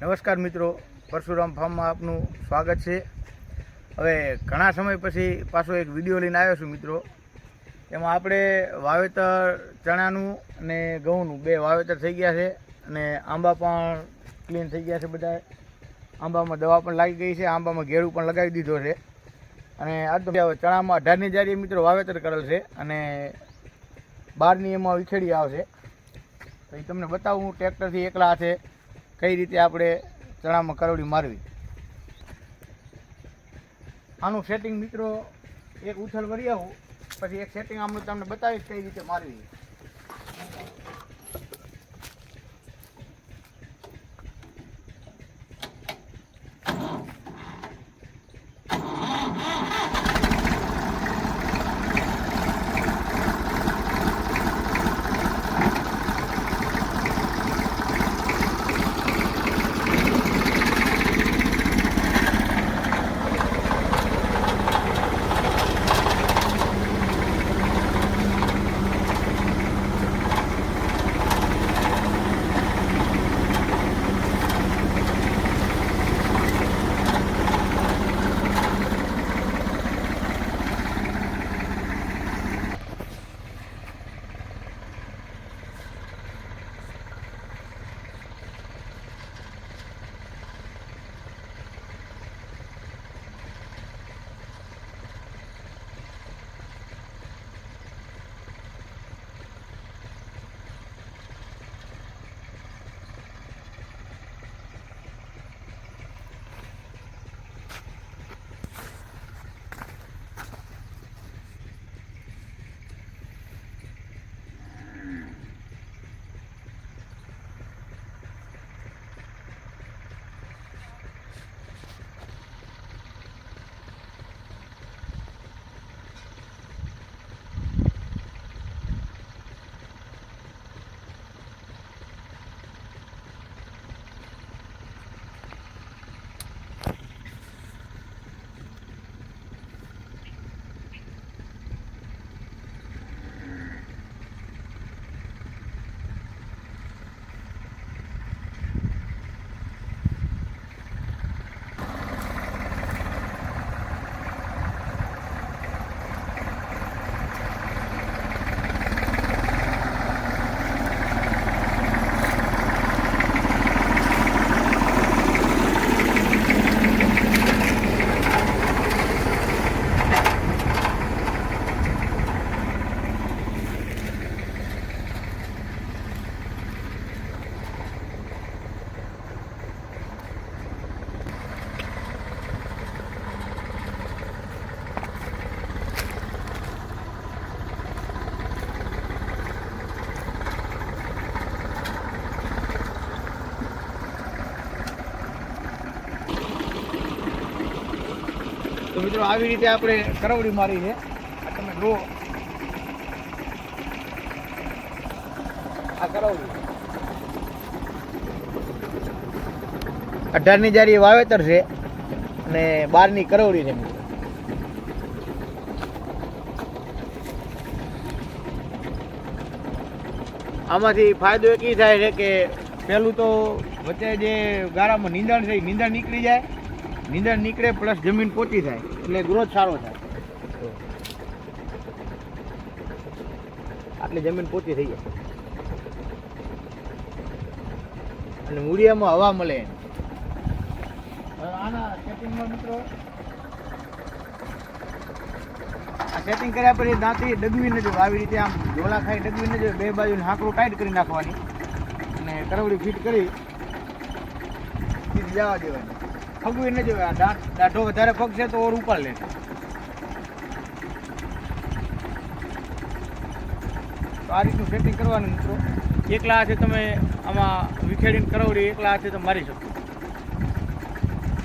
નમસ્કાર મિત્રો, પરશુરામ ફાર્મમાં આપનું સ્વાગત છે. હવે ઘણા સમય પછી પાછો એક વીડિયો લઈને આવ્યો છું મિત્રો. એમાં આપણે વાવેતર ચણાનું અને ઘઉંનું, બે વાવેતર થઈ ગયા છે અને આંબા પણ ક્લીન થઈ ગયા છે બધા. આંબામાં દવા પણ લાગી ગઈ છે, આંબામાં ઘેરું પણ લગાવી દીધો છે. અને આ તો હવે ચણામાં અઢારની જારીએ મિત્રો વાવેતર કરેલ છે અને બારની એમાં વિખેડી આવશે. તો એ તમને બતાવું, હું ટ્રેક્ટરથી એકલા હાથે કઈ રીતે આપણે ચણામાં કરવડી મારવી? આનું સેટિંગ મિત્રો, એક ઉથલ વળી આવું, પછી એક સેટિંગ આમનું તમને બતાવીશ કઈ રીતે મારવી. તો મિત્રો આવી રીતે આપણે કરવડી મારી છે. તમે જુઓ. આ કરવડી. અઢારની જારી વાવેતર છે અને બારની કરવડી છે મિત્રો. આમાંથી ફાયદો એક થાય છે કે પહેલું તો વચ્ચે જે ગારામાં નીંદણ છે એ નીંદણ નીકળી જાય. નીંદણ નીકળે પ્લસ જમીન પોચી થાય એટલે ગ્રોથ સારો થાય. આટલી જમીન પોચી થઈ જાય. અને મૂળિયામાં હવા મળે આના સેટિંગમાં મિત્રો? આ સેટિંગ કર્યા પછી દાંતી ડગવી ન જોઈએ. આવી રીતે આમ ઢોલા ખાઈ ડગવી ન જોઈએ. બે બાજુ હાંકડું ટાઈટ કરી નાખવાની. અને કરવડી ફિટ કરી જવા દેવાની. ફગવી ન જોઈએ આ દાંત દાઢો વધારે ફગશે તો ઓર ઉપર લે. તો આ રીતનું સેટિંગ કરવાનું મિત્રો. એકલા હાથે તમે આમાં વિખેડીને કરવડી, એકલા હાથે તમે મારી શકો.